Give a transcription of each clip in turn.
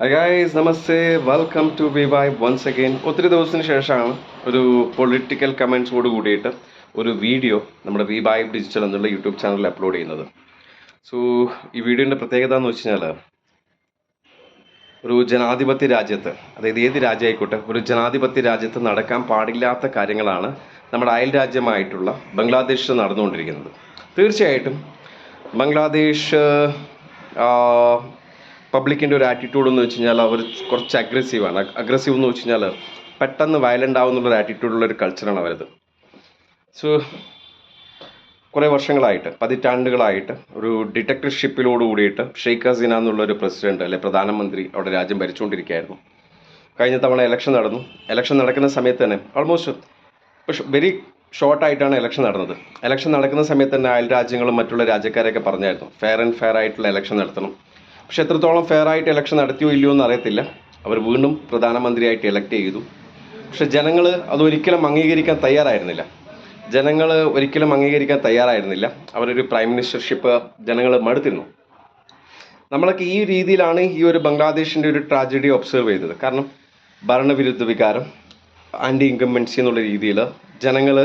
Guys namaste welcome to V Y once again ഒത്തിരി ദിവസത്തിന് ശേഷമാണ് ഒരു പൊളിറ്റിക്കൽ കമൻസോട് കൂടിയിട്ട് ഒരു വീഡിയോ നമ്മുടെ വി വൈ ഡിജിറ്റൽ എന്നുള്ള യൂട്യൂബ് ചാനലിൽ അപ്ലോഡ് ചെയ്യുന്നത്. സോ ഈ വീഡിയോന്റെ പ്രത്യേകത എന്ന് വെച്ച് കഴിഞ്ഞാൽ ഒരു ജനാധിപത്യ രാജ്യത്ത് അതായത് ഏത് രാജ്യമായിക്കോട്ടെ ഒരു ജനാധിപത്യ രാജ്യത്ത് നടക്കാൻ പാടില്ലാത്ത കാര്യങ്ങളാണ് നമ്മുടെ അയൽ രാജ്യമായിട്ടുള്ള ബംഗ്ലാദേശിൽ നടന്നുകൊണ്ടിരിക്കുന്നത്. തീർച്ചയായിട്ടും ബംഗ്ലാദേശ് പബ്ലിക്കിന്റെ ഒരു ആറ്റിറ്റ്യൂഡ് എന്ന് വെച്ച് കഴിഞ്ഞാൽ അവർ കുറച്ച് അഗ്രസീവാണ് അഗ്രസീവ് എന്ന് വെച്ച് കഴിഞ്ഞാൽ പെട്ടെന്ന് വയലന്റ് ആവുന്നുള്ളൊരു ആറ്റിറ്റ്യൂഡുള്ള ഒരു കൾച്ചറാണ് അവരത്. സോ കുറേ വർഷങ്ങളായിട്ട് പതിറ്റാണ്ടുകളായിട്ട് ഒരു ഡിറ്റക്ടർഷിപ്പിലോട് കൂടിയിട്ട് ഷെയ്ഖ് ഹസീന എന്നുള്ള ഒരു പ്രസിഡന്റ് അല്ലെ പ്രധാനമന്ത്രി അവിടെ രാജ്യം ഭരിച്ചുകൊണ്ടിരിക്കുകയായിരുന്നു. കഴിഞ്ഞ തവണ ഇലക്ഷൻ നടന്നു. ഇലക്ഷൻ നടക്കുന്ന സമയത്ത് തന്നെ ഓൾമോസ്റ്റ് വെരി ഷോർട്ടായിട്ടാണ് ഇലക്ഷൻ നടന്നത്. ഇലക്ഷൻ നടക്കുന്ന സമയത്ത് തന്നെ അയൽ രാജ്യങ്ങളും മറ്റുള്ള രാജ്യക്കാരെയൊക്കെ പറഞ്ഞായിരുന്നു. ഫെയർ ആൻഡ് ഫെയർ ആയിട്ടുള്ള ഇലക്ഷൻ നടത്തണം. പക്ഷെ എത്രത്തോളം ഫെയർ ആയിട്ട് ഇലക്ഷൻ നടത്തിയോ ഇല്ലയോ എന്ന് അറിയത്തില്ല. അവർ വീണ്ടും പ്രധാനമന്ത്രിയായിട്ട് ഇലക്ട് ചെയ്തു. പക്ഷെ ജനങ്ങൾ അതൊരിക്കലും അംഗീകരിക്കാൻ തയ്യാറായിരുന്നില്ല. ജനങ്ങൾ ഒരിക്കലും അംഗീകരിക്കാൻ തയ്യാറായിരുന്നില്ല. അവരൊരു പ്രൈം മിനിസ്റ്റർഷിപ്പ് ജനങ്ങൾ മടുത്തിരുന്നു. നമ്മളൊക്കെ ഈ രീതിയിലാണ് ഈ ഒരു ബംഗ്ലാദേശിന്റെ ഒരു ട്രാജഡി ഒബ്സർവ് ചെയ്തത്. കാരണം ഭരണവിരുദ്ധ വികാരം ആന്റി ഇൻകംബൻസി എന്നുള്ള രീതിയിൽ ജനങ്ങൾ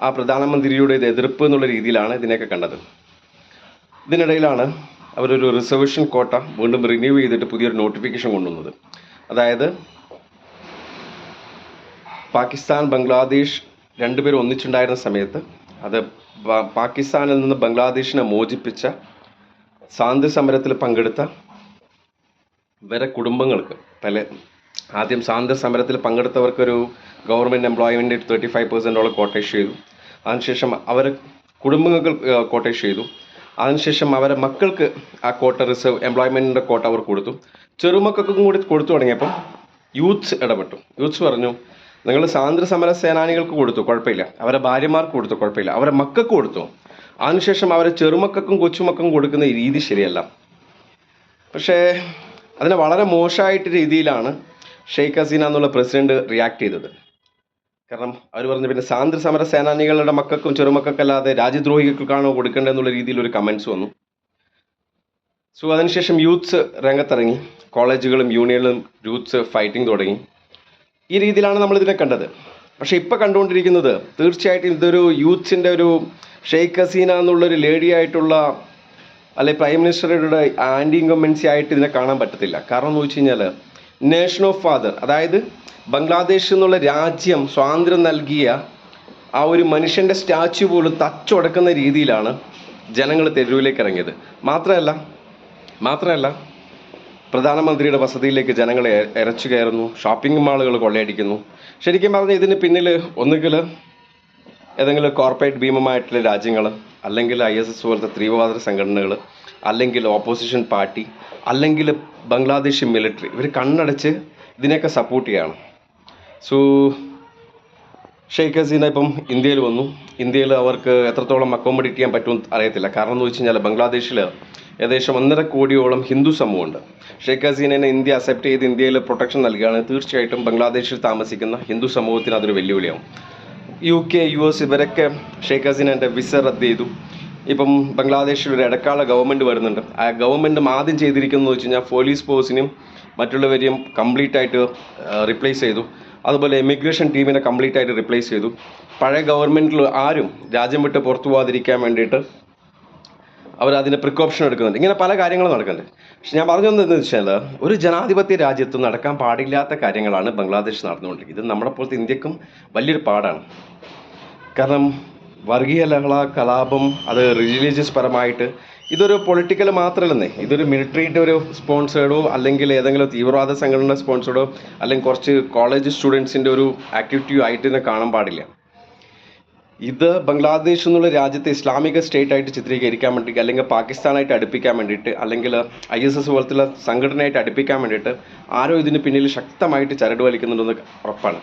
ആ പ്രധാനമന്ത്രിയുടെ എതിർപ്പ് എന്നുള്ള രീതിയിലാണ് ഇതിനെയൊക്കെ കണ്ടത്. ഇതിനിടയിലാണ് അവരൊരു റിസർവേഷൻ കോട്ട വീണ്ടും റിന്യൂ ചെയ്തിട്ട് പുതിയൊരു നോട്ടിഫിക്കേഷൻ കൊണ്ടുവന്നത്. അതായത് പാകിസ്ഥാൻ ബംഗ്ലാദേശ് രണ്ടുപേരും ഒന്നിച്ചുണ്ടായിരുന്ന സമയത്ത് അത് പാകിസ്ഥാനിൽ നിന്ന് ബംഗ്ലാദേശിനെ മോചിപ്പിച്ച ശാന്തി സമരത്തിൽ പങ്കെടുത്ത വരെ കുടുംബങ്ങൾക്ക് പല ആദ്യം സ്വാതന്ത്ര്യ സമരത്തിൽ പങ്കെടുത്തവർക്കൊരു ഗവൺമെന്റ് എംപ്ലോയ്മെന്റ് തേർട്ടി ഫൈവ് പെർസെന്റോളം കോട്ടേഷ് ചെയ്തു. അതിനുശേഷം അവർ കുടുംബങ്ങൾക്ക് കോട്ടേഷ് ചെയ്തു. അതിനുശേഷം അവരെ മക്കൾക്ക് ആ കോട്ട റിസർവ് എംപ്ലോയ്മെന്റിന്റെ കോട്ട അവർ കൊടുത്തു. ചെറുമക്കൾക്കും കൂടി കൊടുത്തു തുടങ്ങിയപ്പം യൂത്ത്സ് ഇടപെട്ടു. യൂത്ത്സ് പറഞ്ഞു നിങ്ങൾ സ്വാതന്ത്ര്യ സമര സേനാനികൾക്ക് കൊടുത്തു കുഴപ്പമില്ല. അവരെ ഭാര്യമാർക്ക് കൊടുത്തു കുഴപ്പമില്ല. അവരെ മക്കൾക്ക് കൊടുത്തു. അതിനുശേഷം അവരെ ചെറുമക്കൾക്കും കൊച്ചുമക്കൾക്കും കൊടുക്കുന്ന രീതി ശരിയല്ല. പക്ഷേ അതിനെ വളരെ മോശമായിട്ട് രീതിയിലാണ് ഷെയ്ഖ് ഹസീന എന്നുള്ള പ്രസിഡന്റ് റിയാക്ട് ചെയ്തത്. കാരണം അവർ പറഞ്ഞ പിന്നെ സ്വാതന്ത്ര്യ സമര സേനാനികളുടെ മക്കൾക്കും ചെറുമക്കൾക്കല്ലാതെ രാജ്യദ്രോഹികൾക്കാണോ കൊടുക്കേണ്ടതെന്നുള്ള രീതിയിൽ ഒരു കമൻസ് വന്നു. സോ അതിനുശേഷം യൂത്ത്സ് രംഗത്തിറങ്ങി. കോളേജുകളും യൂണിയനുകളും യൂത്ത്സ് ഫൈറ്റിംഗ് തുടങ്ങി. ഈ രീതിയിലാണ് നമ്മൾ ഇതിനെ കണ്ടത്. പക്ഷേ ഇപ്പോൾ കണ്ടുകൊണ്ടിരിക്കുന്നത് തീർച്ചയായിട്ടും ഇതൊരു യൂത്ത്സിന്റെ ഒരു ഷെയ്ഖ് ഹസീന എന്നുള്ളൊരു ലേഡി ആയിട്ടുള്ള അല്ലെ പ്രൈം മിനിസ്റ്ററുടെ ആന്റി ഇൻകമ്പൻസി ആയിട്ട് ഇതിനെ കാണാൻ പറ്റത്തില്ല. കാരണം എന്ന് വെച്ച് കഴിഞ്ഞാൽ നേഷൻ ഓഫ് ഫാദർ അതായത് ബംഗ്ലാദേശ് എന്നുള്ള രാജ്യം സ്വാതന്ത്ര്യം നൽകിയ ആ ഒരു മനുഷ്യന്റെ സ്റ്റാച്യു പോലും തച്ചുടക്കുന്ന രീതിയിലാണ് ജനങ്ങൾ തെരുവിലേക്ക് ഇറങ്ങിയത്. മാത്രമല്ല മാത്രമല്ല പ്രധാനമന്ത്രിയുടെ വസതിയിലേക്ക് ജനങ്ങളെ ഇരച്ചു കയറുന്നു ഷോപ്പിംഗ് മാളുകൾ കൊള്ളയടിക്കുന്നു. ശരിക്കും പറഞ്ഞാൽ ഇതിന് പിന്നിൽ ഒന്നുകിൽ ഏതെങ്കിലും കോർപ്പറേറ്റ് ഭീമമായിട്ടുള്ള രാജ്യങ്ങൾ അല്ലെങ്കിൽ ഐ എസ് എസ് പോലത്തെ തീവ്രവാദ സംഘടനകൾ അല്ലെങ്കിൽ ഓപ്പോസിഷൻ പാർട്ടി അല്ലെങ്കിൽ ബംഗ്ലാദേശ് മിലിറ്ററി ഇവർ കണ്ണടച്ച് ഇതിനെയൊക്കെ സപ്പോർട്ട് ചെയ്യുകയാണ് സോ ഷെയ്ഖ് ഹസീന ഇപ്പം ഇന്ത്യയിൽ വന്നു. ഇന്ത്യയിൽ അവർക്ക് എത്രത്തോളം അക്കോമഡേറ്റ് ചെയ്യാൻ പറ്റുമെന്ന് അറിയത്തില്ല. കാരണം എന്ന് വെച്ച് കഴിഞ്ഞാൽ ബംഗ്ലാദേശിൽ ഏകദേശം ഒന്നര കോടിയോളം ഹിന്ദു സമൂഹമുണ്ട്. ഷെയ്ഖ് ഹസീനെ ഇന്ത്യ അക്സെപ്റ്റ് ചെയ്ത് ഇന്ത്യയിൽ പ്രൊട്ടക്ഷൻ നൽകുകയാണ്. തീർച്ചയായിട്ടും ബംഗ്ലാദേശിൽ താമസിക്കുന്ന ഹിന്ദു സമൂഹത്തിന് അതൊരു വെല്ലുവിളിയാവും. യു കെ യു എസ് ഇവരൊക്കെ ഷെയ്ഖ് ഹസീനന്റെ വിസ റദ്ദ് ചെയ്തു. ഇപ്പം ബംഗ്ലാദേശിൽ ഒരു ഇടക്കാല ഗവൺമെന്റ് വരുന്നുണ്ട്. ആ ഗവൺമെന്റ് ആദ്യം ചെയ്തിരിക്കുന്നത് വെച്ച് കഴിഞ്ഞാൽ പോലീസ് ഫോഴ്സിനും മറ്റുള്ളവരെയും കംപ്ലീറ്റ് ആയിട്ട് റിപ്ലേസ് ചെയ്തു. അതുപോലെ എമിഗ്രേഷൻ ടീമിനെ കംപ്ലീറ്റ് ആയിട്ട് റിപ്ലേസ് ചെയ്തു. പഴയ ഗവൺമെന്റിൽ ആരും രാജ്യം വിട്ട് പുറത്തു പോകാതിരിക്കാൻ വേണ്ടിയിട്ട് അതിന് പ്രിക്കോപ്ഷൻ എടുക്കുന്നുണ്ട്. ഇങ്ങനെ പല കാര്യങ്ങളും നടക്കുന്നുണ്ട്. പക്ഷെ ഞാൻ പറഞ്ഞു വന്നത് വെച്ചാൽ ഒരു ജനാധിപത്യ രാജ്യത്ത് നടക്കാൻ പാടില്ലാത്ത കാര്യങ്ങളാണ് ബംഗ്ലാദേശ് നടന്നുകൊണ്ടിരിക്കുന്നത്. ഇത് നമ്മളെ ഇന്ത്യക്കും വലിയൊരു പാടാണ്. കാരണം വർഗീയ ലഹള കലാപം അത് റിലീജിയസ് പരമായിട്ട് ഇതൊരു പൊളിറ്റിക്കൽ മാത്രമല്ലെന്നേ ഇതൊരു മിലിറ്ററിയുടെ ഒരു സ്പോൺസേർഡോ അല്ലെങ്കിൽ ഏതെങ്കിലും തീവ്രവാദ സംഘടന സ്പോൺസേർഡോ അല്ലെങ്കിൽ കുറച്ച് കോളേജ് സ്റ്റുഡൻസിന്റെ ഒരു ആക്ടിവിറ്റിയോ ആയിട്ട് ഇതിനെ കാണാൻ പാടില്ല. ഇത് ബംഗ്ലാദേശ് എന്നുള്ള രാജ്യത്തെ ഇസ്ലാമിക സ്റ്റേറ്റ് ആയിട്ട് ചിത്രീകരിക്കാൻ വേണ്ടി അല്ലെങ്കിൽ പാകിസ്ഥാനായിട്ട് അടുപ്പിക്കാൻ വേണ്ടിയിട്ട് അല്ലെങ്കിൽ ഐ എസ് എസ് പോലത്തുള്ള സംഘടനയായിട്ട് അടുപ്പിക്കാൻ വേണ്ടിയിട്ട് ആരോ ഇതിന് പിന്നിൽ ശക്തമായിട്ട് ചരട് വലിക്കുന്നുണ്ടെന്ന് ഉറപ്പാണ്.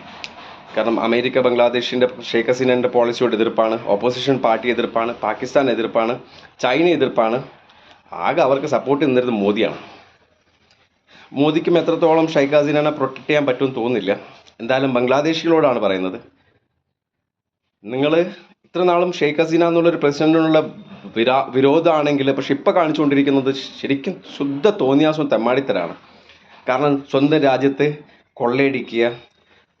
കാരണം അമേരിക്ക ബംഗ്ലാദേശിന്റെ ഷെയ്ഖ് ഹസീനന്റെ പോളിസിയോട് എതിർപ്പാണ് ഓപ്പോസിഷൻ പാർട്ടി എതിർപ്പാണ് പാകിസ്ഥാൻ എതിർപ്പാണ് ചൈന എതിർപ്പാണ്. ആകെ അവർക്ക് സപ്പോർട്ട് നിന്നിരുന്നത് മോദിയാണ്. മോദിക്കും എത്രത്തോളം ഷെയ്ഖ് ഹസീനെ പ്രൊട്ടക്ട് ചെയ്യാൻ പറ്റുമെന്ന് തോന്നുന്നില്ല. എന്തായാലും ബംഗ്ലാദേശികളോടാണ് പറയുന്നത്. നിങ്ങൾ ഇത്ര നാളും ഷെയ്ഖ് ഹസീന എന്നുള്ളൊരു പ്രസിഡന്റിനുള്ള വിരാ വിരോധമാണെങ്കിൽ പക്ഷെ ഇപ്പം കാണിച്ചുകൊണ്ടിരിക്കുന്നത് ശരിക്കും ശുദ്ധ തോന്നിയാസവും തെമ്മാടിത്തരാണ്. കാരണം സ്വന്തം രാജ്യത്തെ കൊള്ളയടിക്കുക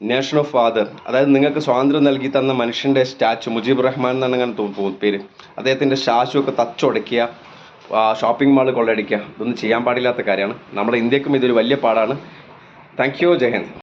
നേഷൻ ഓഫ് ഫാദർ അതായത് നിങ്ങൾക്ക് സ്വാതന്ത്ര്യം നൽകി തന്ന മനുഷ്യന്റെ സ്റ്റാച്ചു മുജീബ് റഹ്മാൻ എന്നാണ് അങ്ങനെ തോന്നുന്നു പേര്. അദ്ദേഹത്തിന്റെ സ്റ്റാച്ചു ഒക്കെ തച്ചുടയ്ക്കുക ഷോപ്പിംഗ് മാൾ കൊള്ളയടിക്കുക. ഇതൊന്നും ചെയ്യാൻ പാടില്ലാത്ത കാര്യമാണ്. നമ്മുടെ ഇന്ത്യക്കും ഇതൊരു വലിയ പാടാണ്. Thank you Jai Hind.